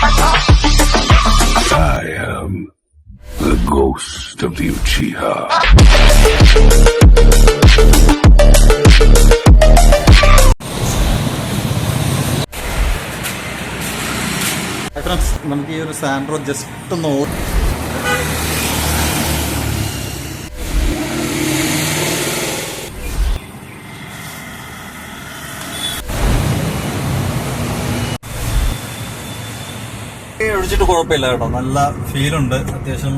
I am the ghost of the Uchiha. Friends നമുക്ക് ഈ ഒരു സാൻഡ്രോ ജസ്റ്റ് ഒന്ന് ഓ- ഒഴിച്ചിട്ട് കുഴപ്പമില്ല കേട്ടോ. നല്ല ഫീലുണ്ട് അത്യാവശ്യം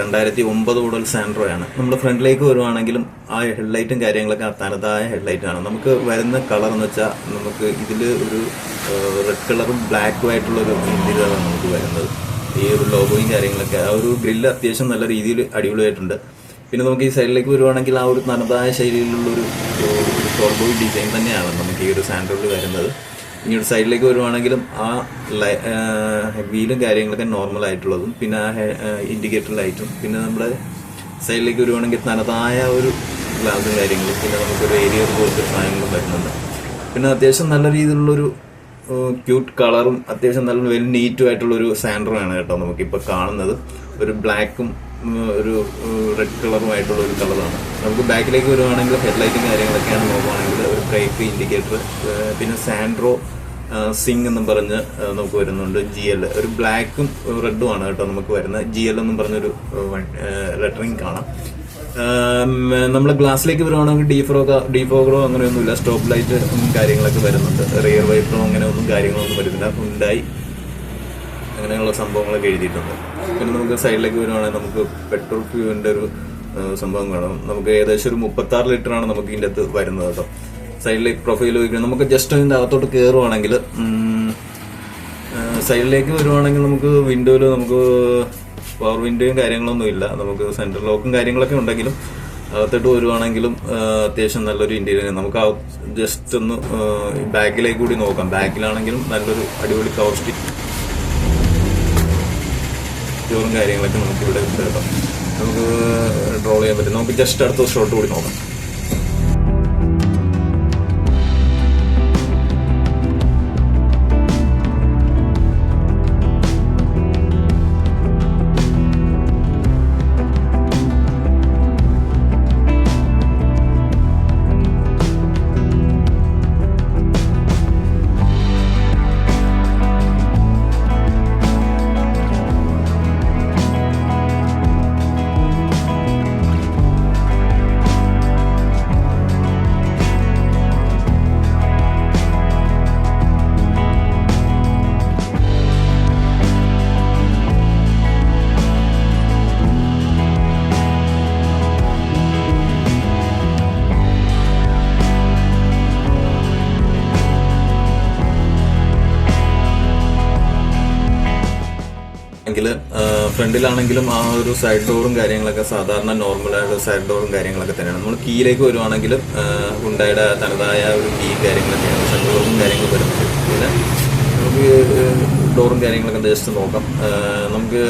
രണ്ടായിരത്തി ഒമ്പത് മുതൽ സാൻഡ്രോ ആണ്. നമ്മൾ ഫ്രണ്ടിലേക്ക് വരുവാണെങ്കിലും ആ ഹെഡ്ലൈറ്റും കാര്യങ്ങളൊക്കെ തനതായ ഹെഡ്ലൈറ്റ് ആണ്. നമുക്ക് വരുന്ന കളർ എന്ന് വെച്ചാൽ നമുക്ക് ഇതിൽ ഒരു റെഡ് കളറും ബ്ലാക്കും ആയിട്ടുള്ള ഒരു ഇന്ത്യയിലാണ് നമുക്ക് വരുന്നത്. ഈ ഒരു ലോഗോയും കാര്യങ്ങളൊക്കെ. ആ ഒരു ഗ്രില്ല് അത്യാവശ്യം നല്ല രീതിയിൽ അടിപൊളിയായിട്ടുണ്ട്. പിന്നെ നമുക്ക് ഈ സൈഡിലേക്ക് വരുവാണെങ്കിൽ ആ ഒരു തനതായ ശൈലിയിലുള്ള ഒരു ടോർബോയ് ഡിസൈൻ തന്നെയാണ് നമുക്ക് ഈ ഒരു സാൻഡ്രോയിൽ വരുന്നത്. ഇനി ഒരു സൈഡിലേക്ക് വരുവാണെങ്കിലും ആ വീലും കാര്യങ്ങളൊക്കെ നോർമൽ ആയിട്ടുള്ളതും പിന്നെ ആ ഇൻഡിക്കേറ്റർ ലൈറ്റും പിന്നെ നമ്മുടെ സൈഡിലേക്ക് വരുവാണെങ്കിൽ തനതായ ഒരു ഗ്ലാസും കാര്യങ്ങളും പിന്നെ നമുക്കൊരു ഏരിയ പോലത്തെ സാധനങ്ങളും വരുന്നുണ്ട്. പിന്നെ അത്യാവശ്യം നല്ല രീതിയിലുള്ളൊരു ക്യൂട്ട് കളറും അത്യാവശ്യം നല്ല വെൽ നീറ്റും ആയിട്ടുള്ള ഒരു സാൻഡറുമാണ് കേട്ടോ നമുക്കിപ്പോൾ കാണുന്നത്. ഒരു ബ്ലാക്കും ഒരു റെഡ് കളറുമായിട്ടുള്ള ഒരു കളറാണ് നമുക്ക് ബാക്കിലേക്ക് വരുവാണെങ്കിൽ ഹെഡ്ലൈറ്റും കാര്യങ്ങളൊക്കെയാണ് നോക്കുവാണെങ്കിൽ ഒരു ബ്രേക്ക് ഇൻഡിക്കേറ്റർ പിന്നെ സാൻഡ്രോ സിംഗ് എന്നും പറഞ്ഞ് നമുക്ക് വരുന്നുണ്ട്. ജി എൽ ഒരു ബ്ലാക്കും റെഡും ആണ് കേട്ടോ നമുക്ക് വരുന്നത്. ജി എൽ എന്നും പറഞ്ഞൊരു ലെറ്ററിങ് കാണാം. നമ്മൾ ഗ്ലാസ്സിലേക്ക് വരുവാണെങ്കിൽ ഡീഫ്രോക ഡീഫോഗ്രോ അങ്ങനെയൊന്നുമില്ല. സ്റ്റോപ്പ് ലൈറ്റ് കാര്യങ്ങളൊക്കെ വരുന്നുണ്ട്. റിയർ വൈപ്പറോ അങ്ങനെ ഒന്നും കാര്യങ്ങളൊന്നും വരുന്നില്ല. ഉണ്ടായി. അങ്ങനെയുള്ള സംഭവങ്ങളൊക്കെ എഴുതിയിട്ടുണ്ട്. പിന്നെ നമുക്ക് സൈഡിലേക്ക് വരുവാണെങ്കിൽ നമുക്ക് പെട്രോൾ ഫ്യൂവിന്റെ ഒരു സംഭവം കാണാം. നമുക്ക് ഏകദേശം ഒരു മുപ്പത്തി ആറ് ലിറ്റർ ആണ് നമുക്ക് ഇതിന്റെ അകത്ത് വരുന്നത് കേട്ടോ. സൈഡിലേക്ക് പ്രൊഫൈൽ വയ്ക്കണം നമുക്ക് ജസ്റ്റ് അതിന്റെ അകത്തോട്ട് കയറുവാണെങ്കിൽ സൈഡിലേക്ക് വരുവാണെങ്കിൽ നമുക്ക് വിൻഡോയിൽ നമുക്ക് പവർ വിൻഡോയും കാര്യങ്ങളൊന്നും ഇല്ല. നമുക്ക് സെൻട്രൽ ലോക്കും കാര്യങ്ങളൊക്കെ ഉണ്ടെങ്കിലും അകത്തോട്ട് വരുവാണെങ്കിലും അത്യാവശ്യം നല്ലൊരു ഇന്റീരിയർ നമുക്ക് ജസ്റ്റ് ഒന്ന് ബാക്കിലേക്ക് കൂടി നോക്കാം. ബാക്കിലാണെങ്കിലും നല്ലൊരു അടിപൊളി കവർ ചോറും കാര്യങ്ങളൊക്കെ നമുക്കിവിടെ കേട്ടോ. നമുക്ക് ഡ്രോൾ ചെയ്യാൻ പറ്റും. നമുക്ക് ജസ്റ്റ് അടുത്ത ഷോട്ട് കൂടി നോക്കാം. എങ്കിൽ ഫ്രണ്ടിലാണെങ്കിലും ആ ഒരു സൈഡ് ഡോറും കാര്യങ്ങളൊക്കെ സാധാരണ നോർമൽ ആയിട്ട് സൈഡ് ഡോറും കാര്യങ്ങളൊക്കെ തന്നെയാണ്. നമ്മൾ കീയിലേക്ക് വരുവാണെങ്കിലും ഉണ്ടായുടെ തനതായ ഒരു കീ കാര്യങ്ങളൊക്കെയാണ്. സൈഡ് ഡോറും കാര്യങ്ങളും വരുന്നത്. പിന്നെ നമുക്ക് ഡോറും കാര്യങ്ങളൊക്കെ ജസ്റ്റ് നോക്കാം. നമുക്ക്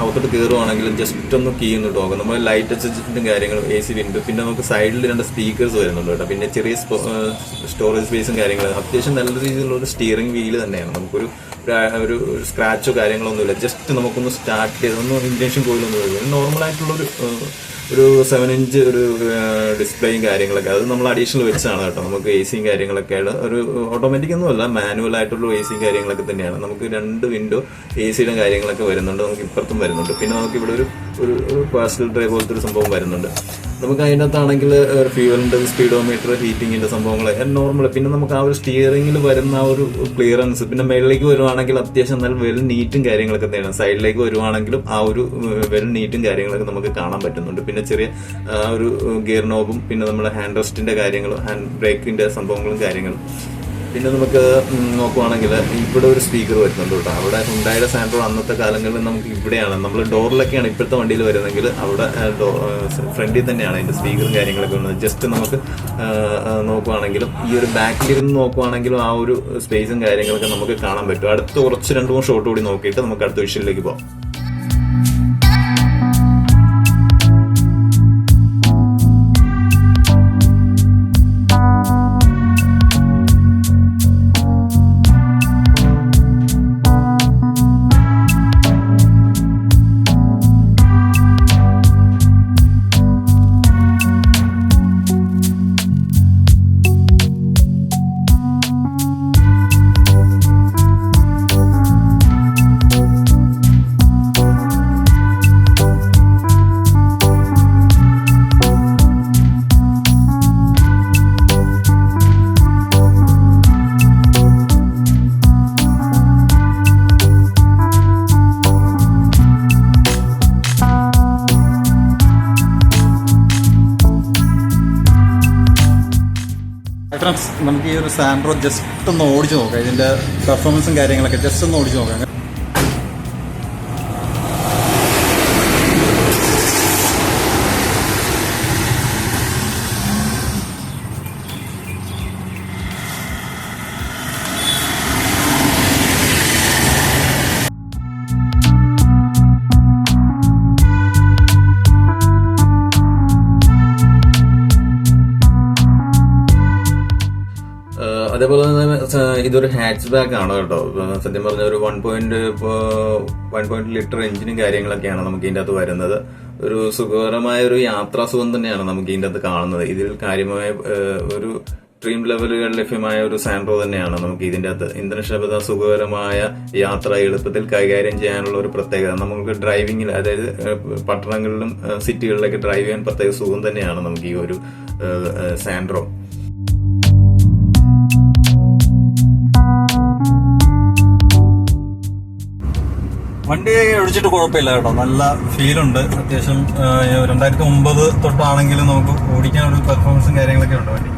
അകത്തോട്ട് കയറുവാണെങ്കിൽ ജസ്റ്റ് ഒന്ന് കീ ഒന്ന് നോക്കാം. നമ്മൾ ലൈറ്റ് അഡ്ജസ്റ്റ്മെന്റും കാര്യങ്ങളും എ സി വിൻഡോ പിന്നെ നമുക്ക് സൈഡിൽ രണ്ട് സ്പീക്കേഴ്സ് വരുന്നുണ്ട് കേട്ടോ. പിന്നെ ചെറിയ സ്റ്റോറേജ് സ്പേസും കാര്യങ്ങളും. അത്യാവശ്യം നല്ല രീതിയിലുള്ള സ്റ്റിയറിംഗ് വീൽ തന്നെയാണ്. നമുക്കൊരു ഒരു സ്ക്രാച്ചോ കാര്യങ്ങളൊന്നുമില്ല. ജസ്റ്റ് നമുക്കൊന്ന് സ്റ്റാർട്ട് ചെയ്തൊന്നും വരില്ല നോർമൽ ആയിട്ടുള്ള ഒരു സെവൻ ഇഞ്ച് ഒരു ഡിസ്പ്ലേയും കാര്യങ്ങളൊക്കെ. അത് നമ്മൾ അഡീഷണൽ വെച്ചാണ് കേട്ടോ. നമുക്ക് എ സിയും കാര്യങ്ങളൊക്കെ ഒരു ഓട്ടോമാറ്റിക് ഒന്നുമല്ല മാനുവൽ ആയിട്ടുള്ള എ സിയും കാര്യങ്ങളൊക്കെ തന്നെയാണ്. നമുക്ക് രണ്ട് വിൻഡോ എ സിയുടെ കാര്യങ്ങളൊക്കെ വരുന്നുണ്ട്. നമുക്ക് ഇപ്പുറത്തും വരുന്നുണ്ട്. പിന്നെ നമുക്ക് ഇവിടെ ഒരു ഒരു പേഴ്സണൽ ഡ്രൈവ് പോലത്തെ ഒരു സംഭവം വരുന്നുണ്ട്. നമുക്ക് അതിനകത്താണെങ്കിൽ ഫ്യൂവലിന്റെ സ്പീഡോമീറ്റർ ഹീറ്റിങ്ങിന്റെ സംഭവങ്ങൾ നോർമൽ പിന്നെ നമുക്ക് ആ ഒരു സ്റ്റിയറിംഗിൽ വരുന്ന ആ ഒരു ക്ലിയറൻസ് പിന്നെ മേളിലേക്ക് വരുവാണെങ്കിൽ അത്യാവശ്യം നല്ല വെൽ നീറ്റും കാര്യങ്ങളൊക്കെ തന്നെയാണ്. സൈഡിലേക്ക് വരുവാണെങ്കിലും ആ ഒരു വെൽ നീറ്റും കാര്യങ്ങളൊക്കെ നമുക്ക് കാണാൻ പറ്റുന്നുണ്ട്. പിന്നെ ചെറിയ ഒരു ഗിയർ നോബും പിന്നെ നമ്മുടെ ഹാൻഡ് റെസ്റ്റിന്റെ കാര്യങ്ങളും ഹാൻഡ് ബ്രേക്കിന്റെ സംഭവങ്ങളും കാര്യങ്ങളും. പിന്നെ നമുക്ക് നോക്കുവാണെങ്കിൽ ഇവിടെ ഒരു സ്പീക്കർ വരുന്നുണ്ട് കേട്ടോ. അവിടെ ഉണ്ടായ സാൻഡ്രോ അന്നത്തെ കാലങ്ങളിൽ നമുക്ക് ഇവിടെയാണ്. നമ്മൾ ഡോറിലൊക്കെയാണ് ഇപ്പോഴത്തെ വണ്ടിയിൽ വരുന്നെങ്കിൽ അവിടെ ഫ്രണ്ടിൽ തന്നെയാണ് അതിന്റെ സ്പീക്കറും കാര്യങ്ങളൊക്കെ ഉള്ളത് ജസ്റ്റ് നമുക്ക് നോക്കുവാണെങ്കിലും ഈ ഒരു ബാക്കിലിരുന്ന് നോക്കുവാണെങ്കിലും ആ ഒരു സ്പേസും കാര്യങ്ങളൊക്കെ നമുക്ക് കാണാൻ പറ്റും. അടുത്ത കുറച്ച് രണ്ട് മൂന്ന് ഷോട്ട് കൂടി നോക്കിയിട്ട് നമുക്ക് അടുത്ത വിഷയത്തിലേക്ക് പോകാം. നമുക്ക് ഈ ഒരു സാൻഡ്രോ ജസ്റ്റ് ഒന്ന് ഓടിച്ചു നോക്കാം. ഇതിന്റെ പെർഫോമൻസും കാര്യങ്ങളൊക്കെ ജസ്റ്റ് ഒന്ന് ഓടിച്ചു നോക്കാം. അതേപോലെ തന്നെ ഇതൊരു ഹാച്ച് ബാക്ക് ആണ് കേട്ടോ? സത്യം പറഞ്ഞ ഒരു one point one point litre എഞ്ചിനും കാര്യങ്ങളൊക്കെയാണ് നമുക്ക് ഇതിന്റെ അകത്ത് വരുന്നത്. ഒരു സുഖകരമായ ഒരു യാത്രാസുഖം തന്നെയാണ് നമുക്ക് ഇതിന്റെ അകത്ത് കാണുന്നത്. ഇതിൽ കാര്യമായ ഒരു ട്രീം ലെവലുകൾ ലഭ്യമായ ഒരു സാൻഡ്രോ തന്നെയാണ് നമുക്ക് ഇതിന്റെ അകത്ത്. ഇന്ധനക്ഷമത സുഖകരമായ യാത്ര എളുപ്പത്തിൽ കൈകാര്യം ചെയ്യാനുള്ള ഒരു പ്രത്യേകത. നമുക്ക് ഡ്രൈവിംഗിൽ അതായത് പട്ടണങ്ങളിലും സിറ്റികളിലൊക്കെ ഡ്രൈവ് ചെയ്യാൻ പ്രത്യേക സുഖം തന്നെയാണ് നമുക്ക് ഈ ഒരു സാൻഡ്രോ. വണ്ടി ഒഴിച്ചിട്ട് കുഴപ്പമില്ല കേട്ടോ. നല്ല ഫീലുണ്ട് അത്യാവശ്യം രണ്ടായിരത്തി ഒമ്പത് തൊട്ടാണെങ്കിലും നമുക്ക് ഓടിക്കാനുള്ള പെർഫോമൻസും കാര്യങ്ങളൊക്കെ ഉണ്ട് വണ്ടി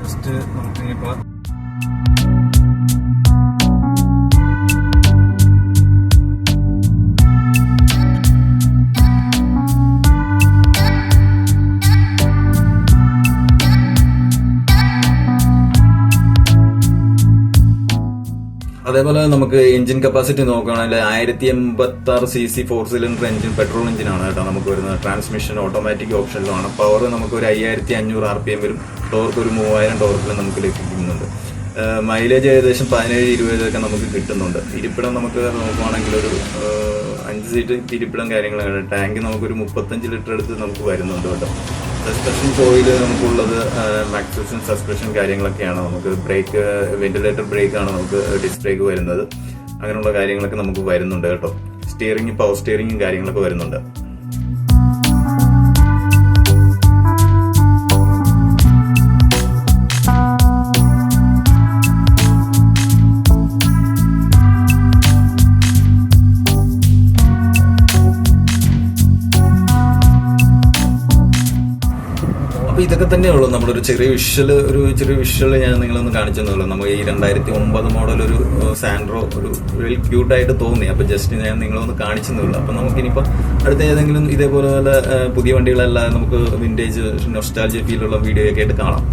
ജസ്റ്റ് നമുക്ക് ഇനിയിപ്പോ അതേപോലെ നമുക്ക് എഞ്ചിൻ കപ്പാസിറ്റി നോക്കുകയാണെങ്കിൽ ആയിരത്തി എൺപത്തി ആറ് C C four cylinder engine petrol എഞ്ചിനാണ് കേട്ടോ നമുക്ക് വരുന്നത്. ട്രാൻസ്മിഷൻ ഓട്ടോമാറ്റിക് ഓപ്ഷനിലാണ് പവർ നമുക്ക് ഒരു അയ്യായിരത്തി അഞ്ഞൂറ് ആർ പി എം വരും ടോർക്ക് ഒരു മൂവായിരം ടോർക്കിലും നമുക്ക് ലഭിക്കുന്നുണ്ട്. മൈലേജ് ഏകദേശം പതിനേഴ് ഇരുപതൊക്കെ നമുക്ക് കിട്ടുന്നുണ്ട്. ഇരിപ്പിടം നമുക്ക് നോക്കുവാണെങ്കിൽ ഒരു അഞ്ച് സീറ്റ് ഇരിപ്പിടം കാര്യങ്ങളൊക്കെ ടാങ്ക് നമുക്കൊരു മുപ്പത്തഞ്ച് ലിറ്റർ എടുത്ത് നമുക്ക് വരുന്നുണ്ട് കേട്ടോ. സസ്പെൻഷൻ ഷോയിൽ നമുക്കുള്ളത് മാക്സിമം സസ്പെൻഷൻ കാര്യങ്ങളൊക്കെയാണ്. നമുക്ക് ബ്രേക്ക് വെന്റിലേറ്റർ ബ്രേക്ക് ആണ് നമുക്ക് ഡിസ്ക് ബ്രേക്ക് വരുന്നത്. അങ്ങനെയുള്ള കാര്യങ്ങളൊക്കെ നമുക്ക് വരുന്നുണ്ട് കേട്ടോ. സ്റ്റിയറിംഗ് പവർ സ്റ്റിയറിംഗും കാര്യങ്ങളൊക്കെ വരുന്നുണ്ട്. ഇതൊക്കെ തന്നെയുള്ളൂ നമ്മുടെ നമ്മളൊരു ചെറിയ വിഷ്വൽ ഒരു ചെറിയ വിഷ്വൽ ഞാൻ നിങ്ങളൊന്ന് കാണിച്ചു തന്നുള്ളൂ നമുക്ക് ഈ രണ്ടായിരത്തി ഒമ്പത് മോഡൽ ഒരു സാൻഡ്രോ ഒരു വെൽ ക്യൂട്ടായിട്ട് തോന്നി. അപ്പൊ ജസ്റ്റ് ഞാൻ നിങ്ങളൊന്ന് കാണിച്ചു തന്നുള്ളൂ അപ്പൊ നമുക്കിനിപ്പോ അടുത്ത ഏതെങ്കിലും ഇതേപോലെ പുതിയ വണ്ടികളല്ലാതെ നമുക്ക് വിന്റേജ് നൊസ്റ്റാൾജി ഫീലുള്ള വീഡിയോ ഒക്കെ ആയിട്ട് കാണാം.